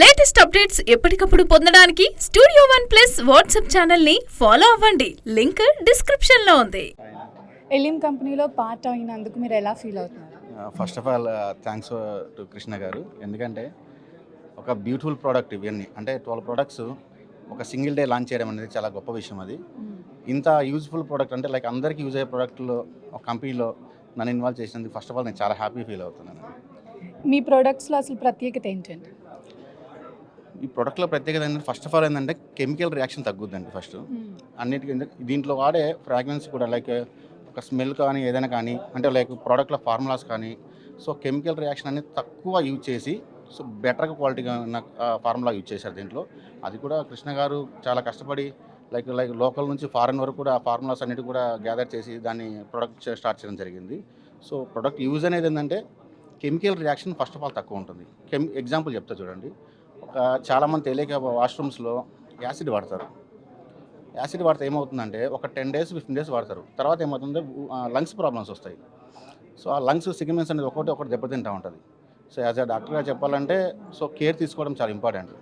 Latest updates ఎప్పటికప్పుడు పొందడానికి studio one plus WhatsApp ఛానల్ని ఫాలో అవ్వండి. లింక్ డిస్క్రిప్షన్లో ఉంది. ఎలిమ్ కంపెనీలో పార్ట్ అయినందుకు మీరు ఎలా ఫీల్ అవుతున్నారు? First of all thanks to Krishna garu. ఎందుకంటే ఒక బ్యూటిఫుల్ ప్రోడక్ట్ ఇవన్నీ. అంటే ట్వెల్వ్ ప్రోడక్ట్స్ ఒక సింగిల్ డే లాంచ్ చేయడం అనేది చాలా గొప్ప విషయం అది. ఇంత యూజ్ఫుల్ ప్రోడక్ట్ అంటే లైక్ అందరికీ యూజ్ అయ్యే ప్రోడక్ట్లో ఒక కంపెనీలో నన్ను ఇన్వాల్వ్ చేసినందుకు ఫస్ట్ ఆఫ్ ఆల్ నేను చాలా హ్యాపీ ఫీల్ అవుతున్నాను. మీ ప్రొడక్ట్స్లో అసలు ప్రత్యేకత ఏంటండి? ఈ ప్రోడక్ట్లో ప్రత్యేకత ఏంటంటే ఫస్ట్ ఆఫ్ ఆల్ ఏంటంటే కెమికల్ రియాక్షన్ తగ్గుద్దండి ఫస్ట్ అన్నిటికీ దీంట్లో వాడే ఫ్రాగ్రెన్స్ కూడా లైక్ ఒక స్మెల్ కానీ ఏదైనా కానీ అంటే లైక్ ప్రోడక్ట్లో ఫార్ములాస్ కానీ సో కెమికల్ రియాక్షన్ అనేది తక్కువ యూజ్ చేసి సో బెటర్ క్వాలిటీగా ఉన్న ఫార్ములా యూజ్ చేశారు దీంట్లో. అది కూడా కృష్ణ గారు చాలా కష్టపడి లైక్ లైక్ లోకల్ నుంచి ఫారెన్ వరకు కూడా ఆ ఫార్ములాస్ అన్నిటి కూడా గ్యాదర్ చేసి దాన్ని ప్రొడక్ట్ స్టార్ట్ చేయడం జరిగింది. సో ప్రొడక్ట్ యూజ్ అనేది ఏంటంటే chemical reaction first of all తక్కువ ఉంటుంది. కెమ్ ఎగ్జాంపుల్ చెప్తా చూడండి. చాలామంది తెలియక వాష్రూమ్స్లో యాసిడ్ వాడతారు. యాసిడ్ వాడితే ఏమవుతుందంటే ఒక టెన్ డేస్ ఫిఫ్టీన్ డేస్ వాడతారు. తర్వాత ఏమవుతుందంటే లంగ్స్ ప్రాబ్లమ్స్ వస్తాయి. సో ఆ లంగ్స్ సిగ్మెంట్స్ అనేది ఒకటి ఒకటి దెబ్బతింటూ ఉంటుంది. సో యాజ్ అ డాక్టర్గా చెప్పాలంటే సో కేర్ తీసుకోవడం చాలా ఇంపార్టెంట్.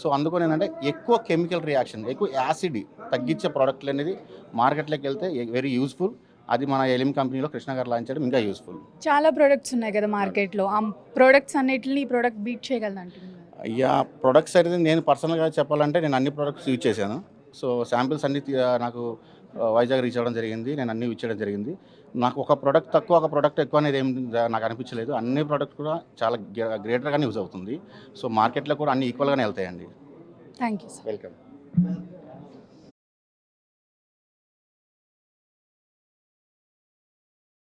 సో అందుకని ఏంటంటే ఎక్కువ కెమికల్ రియాక్షన్ ఎక్కువ యాసిడ్ తగ్గించే ప్రోడక్ట్లు అనేది మార్కెట్లోకి వెళ్తే వెరీ యూస్ఫుల్. అది మన ఎలిమ్ కంపెనీలో కృష్ణ గారు లాంచ్ చేయడం ఇంకా యూస్ఫుల్. చాలా ప్రోడక్ట్స్ ఉన్నాయి కదా మార్కెట్లో. ఆ ప్రొడక్ట్స్ అన్నిటిని ఈ ప్రోడక్ట్ బీట్ చేయగలదు అయ్యా ప్రొడక్ట్స్ అయితే నేను పర్సనల్గా చెప్పాలంటే నేను అన్ని ప్రొడక్ట్స్ యూజ్ చేశాను. సో శాంపిల్స్ అన్ని నాకు వైజాగ్ రీచ్ అవ్వడం జరిగింది. నేను అన్ని యూజ్ చేయడం జరిగింది. నాకు ఒక ప్రోడక్ట్ తక్కువ ఒక ప్రోడక్ట్ ఎక్కువ అనేది ఏం నాకు అనిపించలేదు. అన్ని ప్రోడక్ట్ కూడా చాలా గ్రేటర్గానే యూజ్ అవుతుంది. సో మార్కెట్లో కూడా అన్ని ఈక్వల్గానే వెళ్తాయండి. Thank you welcome